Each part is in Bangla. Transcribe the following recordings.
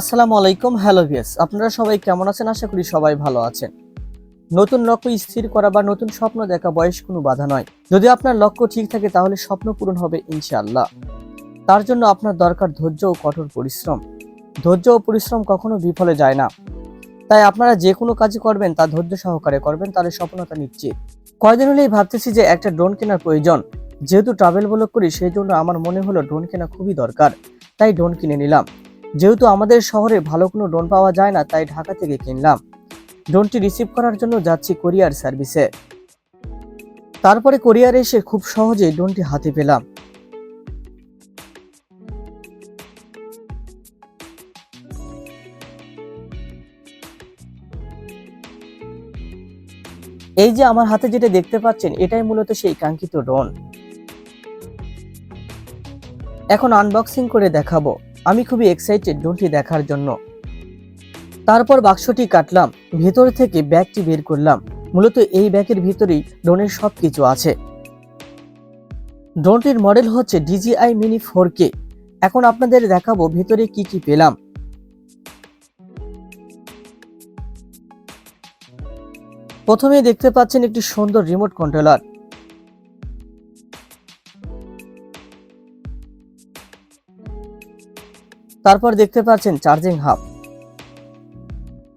আসসালামু আলাইকুম, হ্যালো ভিয়াস আপনারা সবাই কেমন আছেন? আশা করি সবাই ভালো আছেন। নতুন লক্ষ্য স্থির করা বা নতুন স্বপ্ন দেখা বয়স কোনো বাধা নয়। যদি আপনার লক্ষ্য ঠিক থাকে, তাহলে স্বপ্ন পূরণ হবে ইনশাআল্লাহ। তার জন্য আপনার দরকার ধৈর্য ও কঠোর পরিশ্রম। ধৈর্য ও পরিশ্রম কখনো বিফলে যায় না। তাই আপনারা যে কোনো কাজই করবেন, তা ধৈর্য সহকারে করবেন, তাহলে সফলতা নিশ্চিত। কয়দিন হলেই ভাবতেছি যে একটা ড্রোন কেনার প্রয়োজন। যেহেতু ট্রাভেল ব্লগ করি, সেই জন্য আমার মনে হলো ড্রোন কেনা খুবই দরকার। তাই ড্রোন কিনে নিলাম। যেহেতু আমাদের শহরে ভালো কোনো ড্রোন পাওয়া যায় না, তাই ঢাকা থেকে কিনলাম। ড্রোনটি রিসিভ করার জন্য যাচ্ছি কোরিয়ার সার্ভিসে তারপরে কোরিয়ারে এসে খুব সহজেই ড্রোনটি হাতে পেলাম। এই যে আমার হাতে যেটা দেখতে পাচ্ছেন, এটাই মূলত সেই কাঙ্ক্ষিত ড্রোন এখন আনবক্সিং করে দেখাবো। আমি খুবই এক্সাইটেড ড্রোনটি দেখার জন্য। তারপর বাক্সটি কাটলাম, ভেতর থেকে ব্যাগটি বের করলাম। মূলত এই ব্যাগের ভিতরেই ড্রোনের সব কিছু আছে। ড্রোনটির মডেল হচ্ছে ডিজিআই মিনি ফোর কে। এখন আপনাদের দেখাবো ভেতরে কি কি পেলাম। প্রথমেই দেখতে পাচ্ছেন একটি সুন্দর রিমোট কন্ট্রোলার তারপর দেখতে পাচ্ছেন চার্জিং হাব।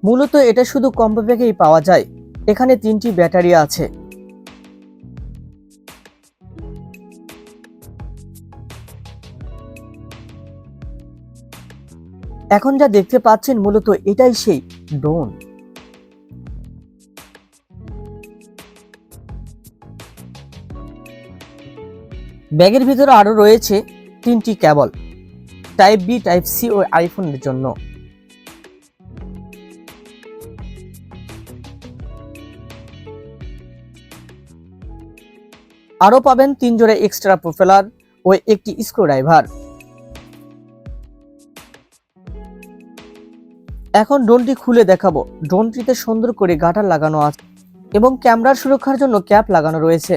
মূলত এটা শুধু কম্বো ব্যাগেই পাওয়া যায়। এখানে তিনটি ব্যাটারি আছে। এখন যা দেখতে পাচ্ছেন মূলত এটাই সেই ড্রোন। ব্যাগের ভিতরে আরও রয়েছে তিনটি cable type B type C ও আইফোনের জন্য। আরও পাবেন তিন জোড়া এক্সট্রা প্রোপেলার ও একটি স্ক্রুড্রাইভার এখন ড্রোনটি খুলে দেখাবো। ড্রোনটিতে সুন্দর করে গাটার লাগানো আছে এবং ক্যামেরার সুরক্ষার জন্য ক্যাপ লাগানো রয়েছে।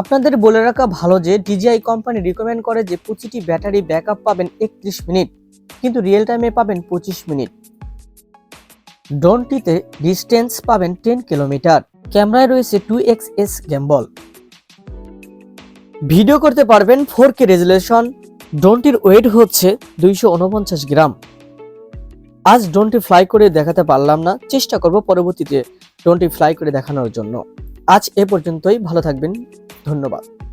আপনাদের বলে রাখা ভালো যে ডিজিআই কোম্পানি রিকমেন্ড করে যে প্রতিটি ব্যাটারি ব্যাকআপ পাবেন একত্রিশ মিনিট, কিন্তু রিয়েল টাইমে পাবেন পঁচিশ মিনিট। ড্রোনটিতে ডিস্টেন্স পাবেন টেন কিলোমিটার ক্যামেরায় রয়েছে two x S gimbal video করতে পারবেন ফোর কে রেজুলেশন ড্রোনটির ওয়েট হচ্ছে দুইশো উনপঞ্চাশ গ্রাম। আজ ড্রোনটি ফ্লাই করে দেখাতে পারলাম না, চেষ্টা করব পরবর্তীতে ড্রোনটি ফ্লাই করে দেখানোর জন্য। আজ এ পর্যন্তই, ভালো থাকবেন। ধন্যবাদ।